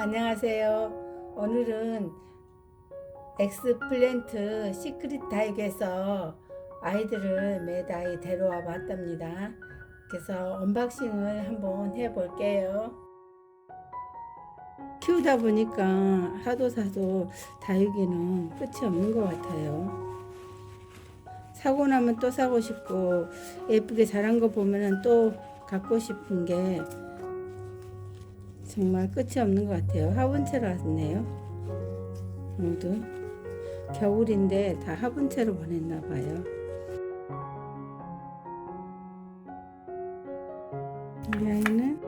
안녕하세요. 오늘은 엑스플랜트 시크릿 다육에서 아이들을 매다이 데려와 봤답니다. 그래서 언박싱을 한번 해볼게요. 키우다 보니까 하도 사도 다육이는 끝이 없는 것 같아요. 사고 나면 또 사고 싶고 예쁘게 자란 거 보면은 또 갖고 싶은 게 정말 끝이 없는 것 같아요. 화분채로 왔네요. 모두 겨울인데 다 화분채로 보냈나 봐요. 이 아이는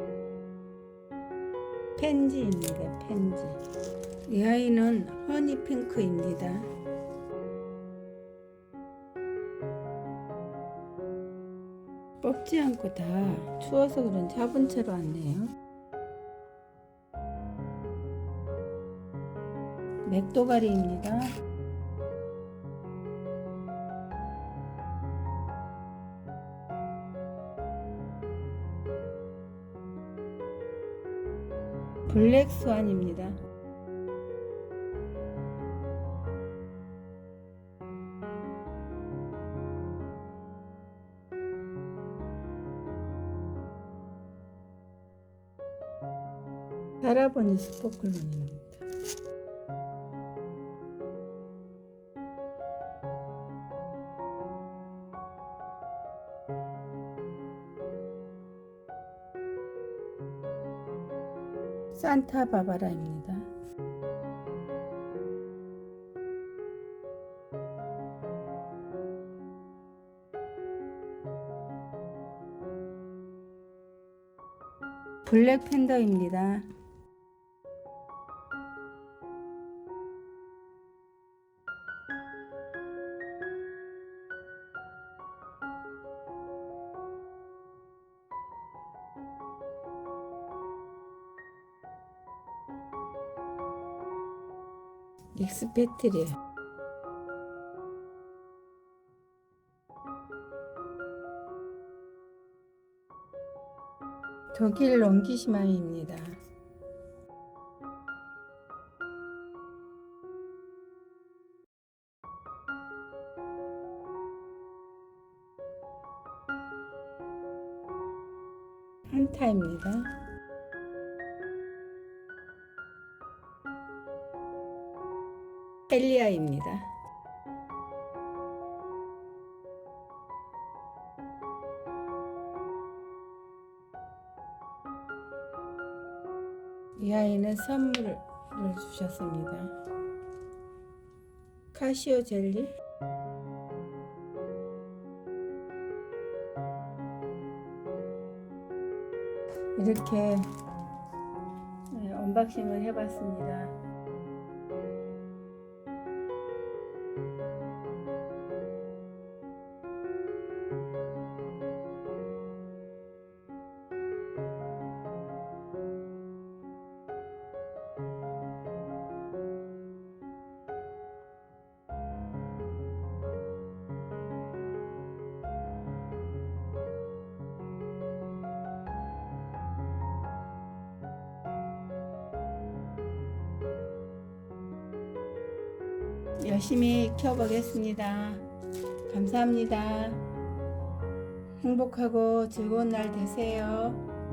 펜지입니다. 펜지. 이 아이는 허니 핑크입니다. 뽑지 않고 다 추워서 그런지 화분채로 왔네요. 맥도가리입니다. 블랙 스완입니다. 할아버니 스포클론입니다. 산타 바바라입니다. 블랙 팬더입니다. 익스페트리아 독일 롱기시마입니다. 한타입니다. 헬리아입니다. 이 아이는 선물을 주셨습니다. 카시오 젤리. 이렇게 네, 언박싱을 해봤습니다. 열심히 키워보겠습니다. 감사합니다. 행복하고 즐거운 날 되세요.